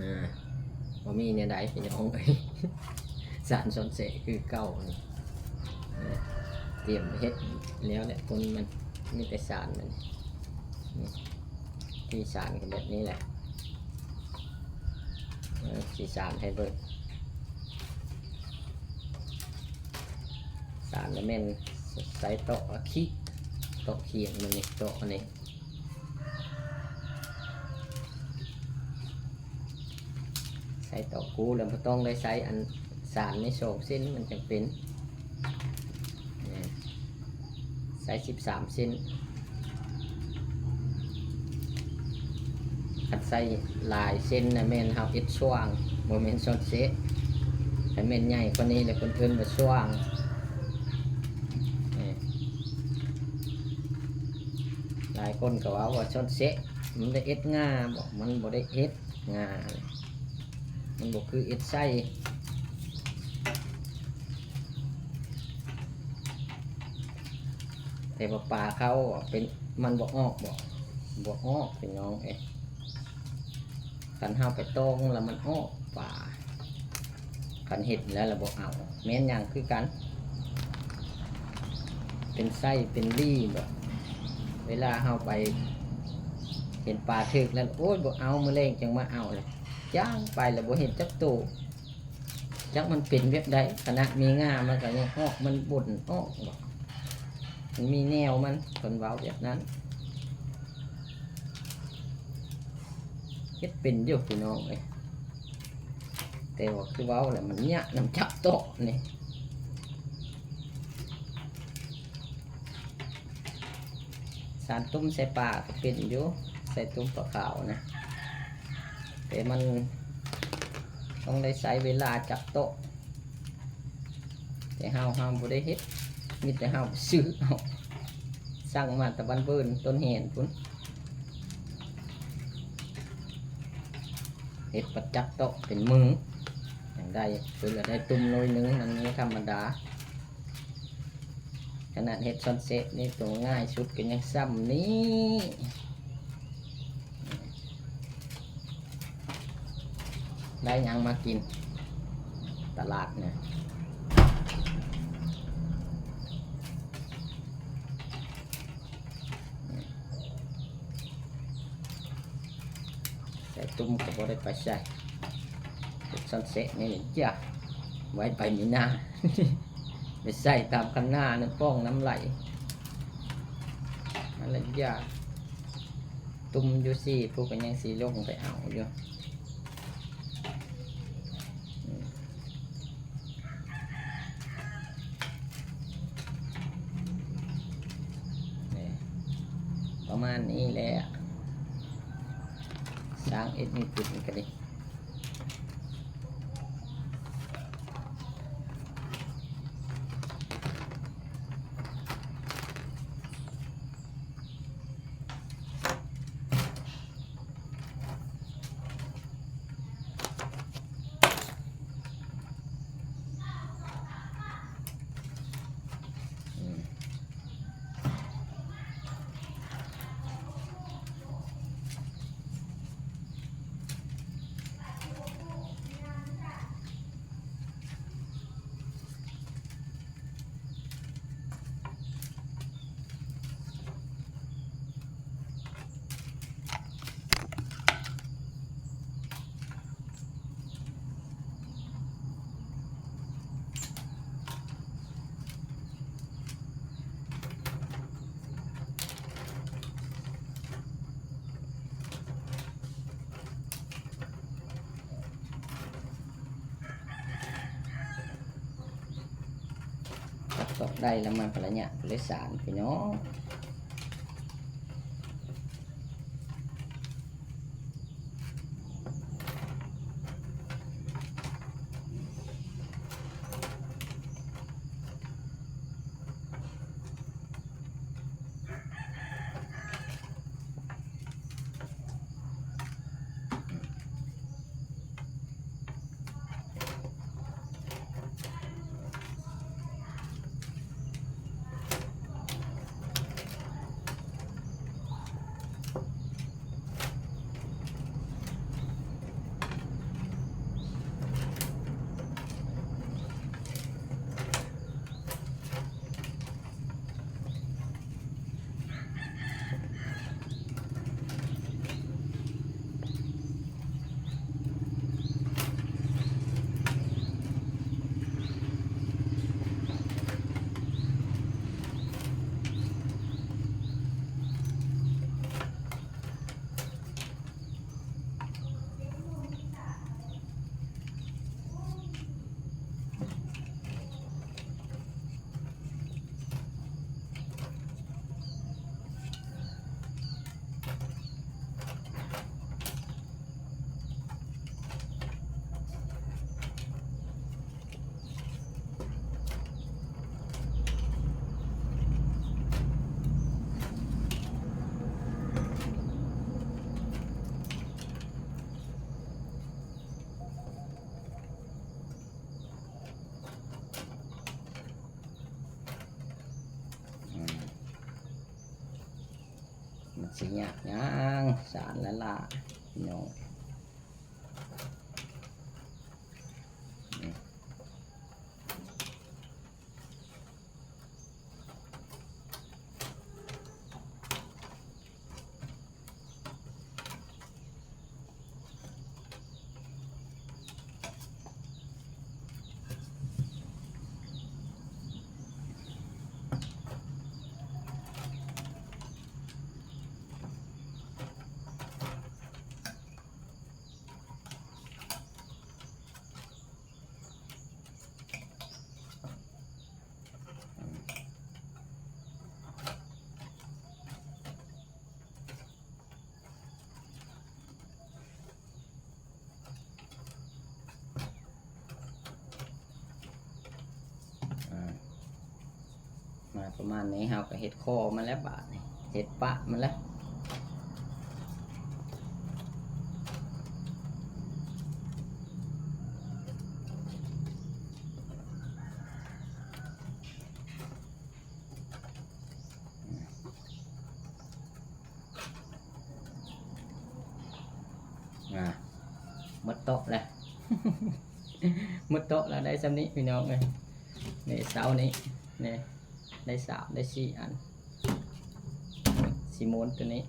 อ่าบ่มีเนี่ยใดพี่น้องเอ้ยสารสนเสคือเก่านี่เออเตรียมเฮ็ดแล้วแหละคนมันมีแต่สารมันที่สารก็แบบนี้แหละสีสารให้เบิดสารแล้วแม่นใส่โต๊ะขี้โต๊ะเขียงมันนี่โต๊ะอัน นี้ใช้ต่อกูแล้วไม่ต้องได้ใช้อันสารในโศกเส้นมันจะเป็นเนี่ยใช้สิบสามเส้นขัดใส่ลายเส้นนะเมนเฮาเอ็ดช่วงโมเมนต์ซอนเซตแต่เมนใหญ่กว่านี้เลยคนอื่นมาช่วงหลายคนก็ว่าว่าซอนเซมันได้เอ็ดงาบอกมันบ่ได้เอ็ดงา มันบอกคือเอ็ดไส้แต่ว่าปลาเขาเป็นมันบอกออกบอกบอกออกเป็นน้องเอ๊ะขันห้าไปต้งแล้วมันออกปลาขันเห็ดแล้วเราบอกเอาแม้นอย่างคือกัน เป็นไส้เป็นรี่แบบเวลาเฮาไปเห็นปลาถึกแล้วโอ้ยบอกเอามือเล่งจังมาเอาเลย ย่างไปแล้วบ่เห็นจักตูจักมันเป็นเว็บใดขณะมีงามันก็ยังออกมันบุ่นออกบอมันมีแนวมันคนเว้าแบบนั้นเฮ็ดเป็นอยู่พี่น้องเอ้ยแต่ว่าคือเว้าแหละมันยะน้ำจับโตนี่สารตุ้มใส่ปลาก็เป็นอยู่ใส่ตุ้มปลาขาวนะ แต่มันต้องได้ใช้เวลาจับโต๊ะ แต่เฮาเฮามบ่ได้เฮ็ดมีแต่เฮาซื้อเอาสั่งมาแตะวันเบิ่นต้นแหนพุ่นเฮ็ดประจับโต๊ะเป็นมืออย่างได้เพิ่นละได้ตุ่มน้อยนึงนั่นนี่ธรรมดา ขนาดเฮ็ดซอนเซ็ตนี่ตัวง่ายสุดก็ยังซ้ำนี้ ได้ยังมากิน ตลาดเนี่ยใส่ตุ้มก็บ่ได้ไปใส่สันเสะนี่นี่จ้ะไว้ไปมีหน้าไปใส่ตามคันหน้าน้ำป้องน้ำไหลอะไรยากตุ้มอยู่สี่พวกก็ยังสีลงไปเอาอยู่ นี่ประมาณนี้แหละ สร้างเอ็ ได้ล้วมันพละเนี่ยพลยสารพี่น้อง สิยากย่างสารละลาพี่น้องนี่อ่ามา ประมาณนี้เฮาก็เห็ดคอมาแล้วบาทนี่เห็ดปะมาแล้วอ่าหมดโต๊ะแล้วหมดโต๊ะแล้วได้สำนี้พี่น้องเลยนี่เสานี้นี่ ได้สามได้สี่อันสีม้วนตัวนี้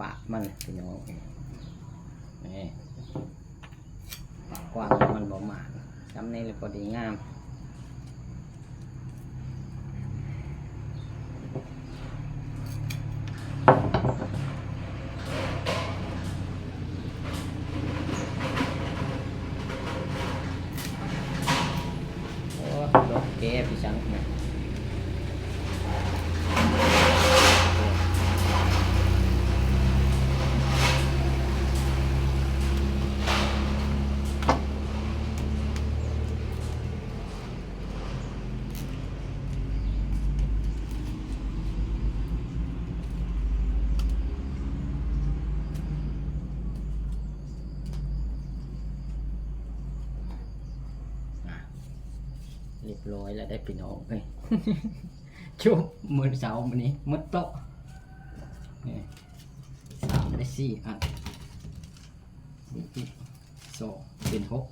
ปากมันพี่น้องนี่ปากกว้างมันบ่มานจำนี้เลยพอดีงาม โอ้รถแกพี่ชังนะ เรียบร้อยแล้วได้พี่น้องเลยชุบมือเสามันนี้มัดโต๊ะสามได้สี่อันนี่อีกสองเป็นหก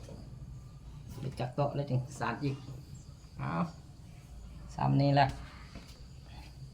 ไปจักโต๊ะแล้วจึงสามอีกอ้าวสามนี่แหละ